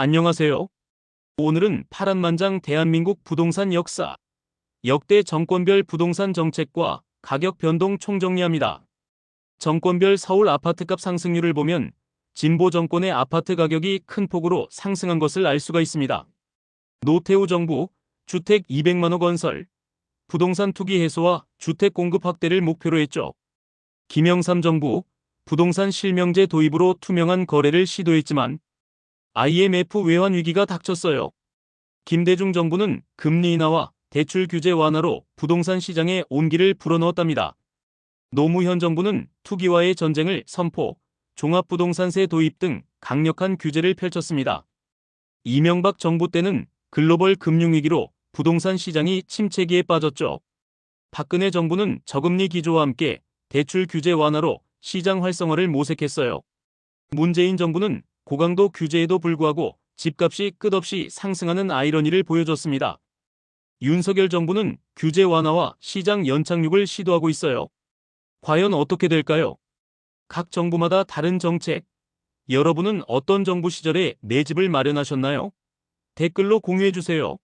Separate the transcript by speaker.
Speaker 1: 안녕하세요. 오늘은 파란만장 대한민국 부동산 역사, 역대 정권별 부동산 정책과 가격 변동 총정리합니다. 정권별 서울 아파트값 상승률을 보면 진보 정권의 아파트 가격이 큰 폭으로 상승한 것을 알 수가 있습니다. 노태우 정부 주택 200만호 건설, 부동산 투기 해소와 주택 공급 확대를 목표로 했죠. 김영삼 정부 부동산 실명제 도입으로 투명한 거래를 시도했지만 IMF 외환 위기가 닥쳤어요. 김대중 정부는 금리 인하와 대출 규제 완화로 부동산 시장에 온기를 불어넣었답니다. 노무현 정부는 투기와의 전쟁을 선포, 종합부동산세 도입 등 강력한 규제를 펼쳤습니다. 이명박 정부 때는 글로벌 금융위기로 부동산 시장이 침체기에 빠졌죠. 박근혜 정부는 저금리 기조와 함께 대출 규제 완화로 시장 활성화를 모색했어요. 문재인 정부는 고강도 규제에도 불구하고 집값이 끝없이 상승하는 아이러니를 보여줬습니다. 윤석열 정부는 규제 완화와 시장 연착륙을 시도하고 있어요. 과연 어떻게 될까요? 각 정부마다 다른 정책. 여러분은 어떤 정부 시절에 내 집을 마련하셨나요? 댓글로 공유해 주세요.